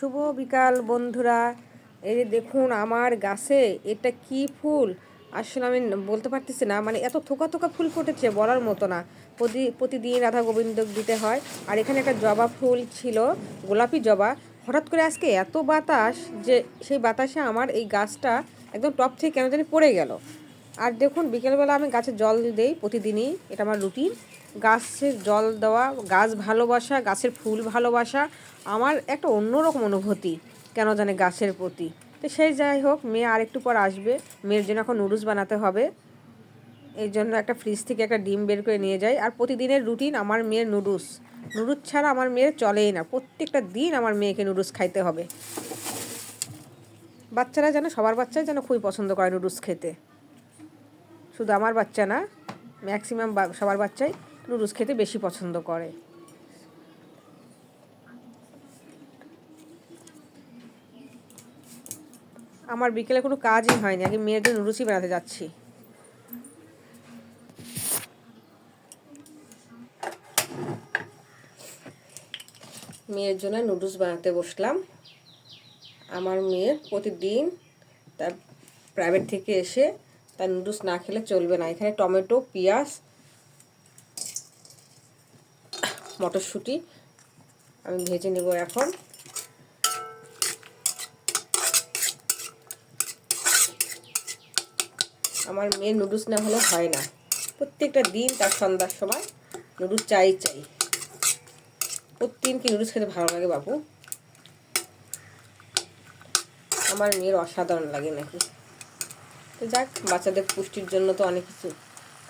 শুভ বিকাল, বন্ধুরা। এই যে দেখুন আমার গাছে, এটা কি ফুল? আসলে আমি বলতে পারতেছি না মানে এত থোকা থোকা ফুল ফুটেছে বলার মতো না। প্রতি, প্রতিদিন রাধা গোবিন্দ দিতে হয়। আর এখানে একটা জবা ফুল ছিল, গোলাপি জবা। হঠাৎ করে আজকে এত বাতাস যে সেই বাতাসে আমার এই গাছটা একদম টপ থেকে কেন জানি পড়ে গেল। আর দেখুন, বিকেলবেলা আমি গাছে জল দেই প্রতিদিনই, এটা আমার রুটিন। গাছের জল দেওয়া, গাছ ভালোবাসা, গাছের ফুল ভালোবাসা আমার একটা অন্যরকম অনুভূতি, কেন জানে গাছের প্রতি। তো সেই যাই হোক, মেয়ে আর একটু পর আসবে, মেয়ের জন্য এখন নুডলস বানাতে হবে। এই জন্য একটা ফ্রিজ থেকে একটা ডিম বের করে নিয়ে যাই। আর প্রতিদিনের রুটিন আমার মেয়ের নুডলস। নুডলস ছাড়া আমার মেয়ের চলেই না, প্রত্যেকটা দিন আমার মেয়েকে নুডলস খাইতে হবে। বাচ্চারা যেন, সবার বাচ্চাই যেন খুবই পছন্দ করে নুডলস খেতে। শুধু আমার বাচ্চা না ম্যাক্সিমাম সবার বাচ্চাই নুডলস খেতে বেশি পছন্দ করে। আমার বিকেলে কোনো কাজই হয়নি, আগে মেয়ের জন্য নুডলসই বানাতে যাচ্ছি। মেয়ের জন্য নুডলস বানাতে বসলাম। আমার মেয়ে প্রতিদিন তার প্রাইভেট থেকে এসে তার নুডলস না খেলে চলবে না। এখানে টমেটো, পেঁয়াজ, মটরশুঁটি আমি ভেজে নেব এখন। আমার মেয়ের নুডলস না হলে হয় না। প্রত্যেকটা দিন তার সন্ধ্যার সময় নুডলস চাই চাই। প্রতিদিন কি নুডলস খেতে ভালো লাগে বাবু আমার মেয়ের অসাধারণ লাগে নাকি? তো যাক, বাচ্চাদের পুষ্টির জন্য তো অনেক কিছু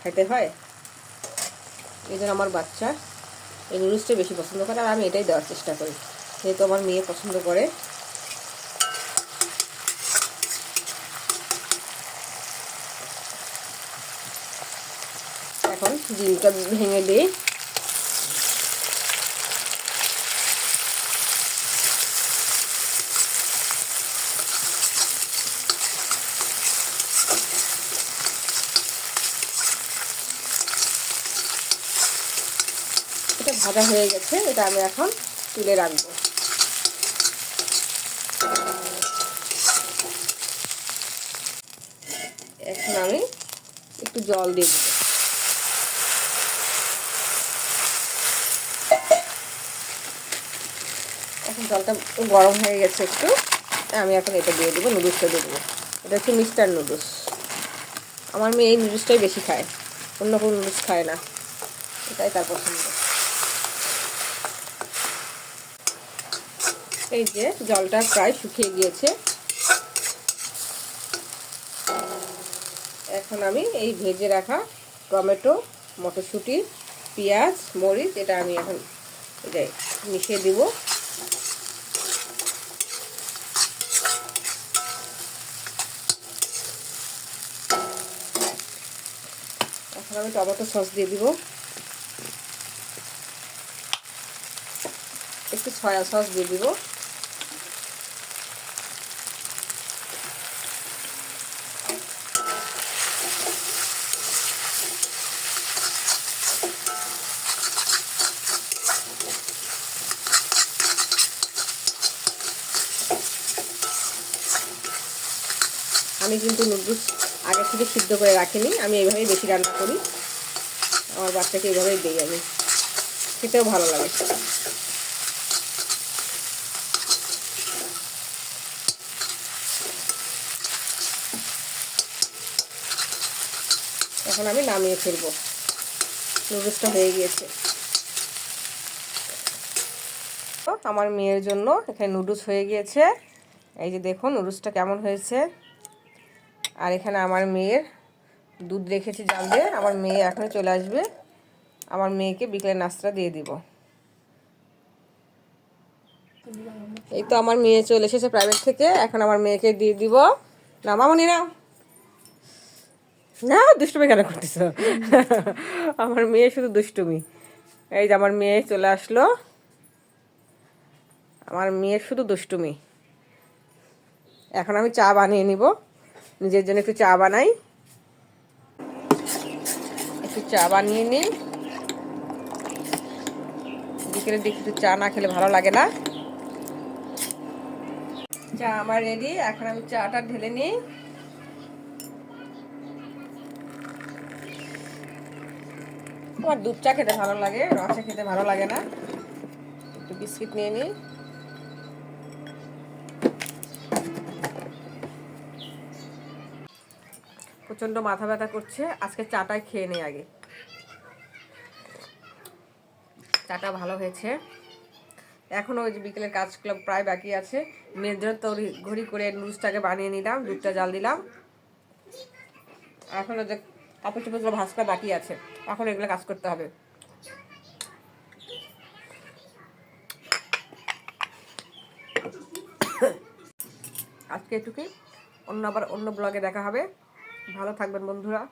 খাইতে হয়। এই জন্য আমার বাচ্চা এই নুডলসটাই বেশি পছন্দ করে, আর আমি এটাই দেওয়ার চেষ্টা করি। যেহেতু আমার মেয়ে পছন্দ করে। এখন ডিমটা ভেঙে দিই। এটা ভাজা হয়ে গেছে, এটা আমি এখন তুলে রাখব। এখন আমি একটু জল দিয়ে দেবো। এখন জলটা গরম হয়ে গেছে একটু আমি এখন এটা দিয়ে দেবো, নুডলসটা দিয়ে দেবো। এটা হচ্ছে মিস্টার নুডলস। আমার মেয়ে এই নুডলসটাই বেশি খায়, অন্য কোনো নুডলস খায় না। এটাই তার পছন্দ। এই যে জলটা প্রায় শুকিয়ে গিয়েছে। এখন আমি এই ভেজে রাখা টমেটো, মটরশুঁটি, পেঁয়াজ, মরিচ, এটা আমি এখন এটাই মিশিয়ে দিব। এখন আমি টমেটো সস দিয়ে দিব। একটু সয়া সস দিয়ে দিব। আমি কিন্তু নুডলস আগে থেকে সিদ্ধ করে রাখিনি, আমি এইভাবেই বেশি রান্না করি। আমার বাচ্চাকে এইভাবেই দিই আমি। খেতেও ভালো লাগে। এখন আমি নামিয়ে ফেলব। নুডলসটা হয়ে গিয়েছে। আমার মেয়ের জন্য এখানে নুডলস হয়ে গিয়েছে। এই যে দেখুন, নুডলসটা কেমন হয়েছে। আর এখানে আমার মেয়ের দুধ রেখেছি জাল দিয়ে। আমার মেয়ে এখনই চলে আসবে। আমার মেয়েকে বিকেলে নাস্তা দিয়ে দিব। এই তো আমার মেয়ে চলে এসেছে প্রাইভেট থেকে। এখন আমার মেয়েকে দিয়ে দিব। না, মামনি না না, দুষ্টুমি কেন করতেছ? আমার মেয়ে শুধু দুষ্টুমি। এই যে আমার মেয়ে চলে আসলো। আমার মেয়ের শুধু দুষ্টুমি। এখন আমি চা বানিয়ে নিব। নিজের জন্য একটু চা বানাই। একটু চা বানিয়ে নিই। বিকেলের দিকে একটু চা না খেলে ভালো লাগে না। চা আমার রেডি এখন আমি চাটা ঢেলে নিই। আমার দুধ চা খেতে ভালো লাগে রং চা খেতে ভালো লাগে না। একটু বিস্কিট নিয়ে নিই। প্রচণ্ড মাথা ব্যথা করছে। আজকে চাটাই খেয়ে নেই আগে। চাটা ভালো হয়েছে। এখনও ওই যে বিকেলের কাজগুলো প্রায় বাকি আছে। মেয়ের জন্য তৈরি ঘড়ি করে নুডলসটাকে বানিয়ে নিলাম, দুধটা জাল দিলাম। এখন ওই যে কাপড় চোপড়গুলো ভাজ বাকি আছে। এখন এগুলো কাজ করতে হবে। আজকে এটুকুই অন্য আবার অন্য ব্লগে দেখা হবে। ভালো থাকবেন বন্ধুরা।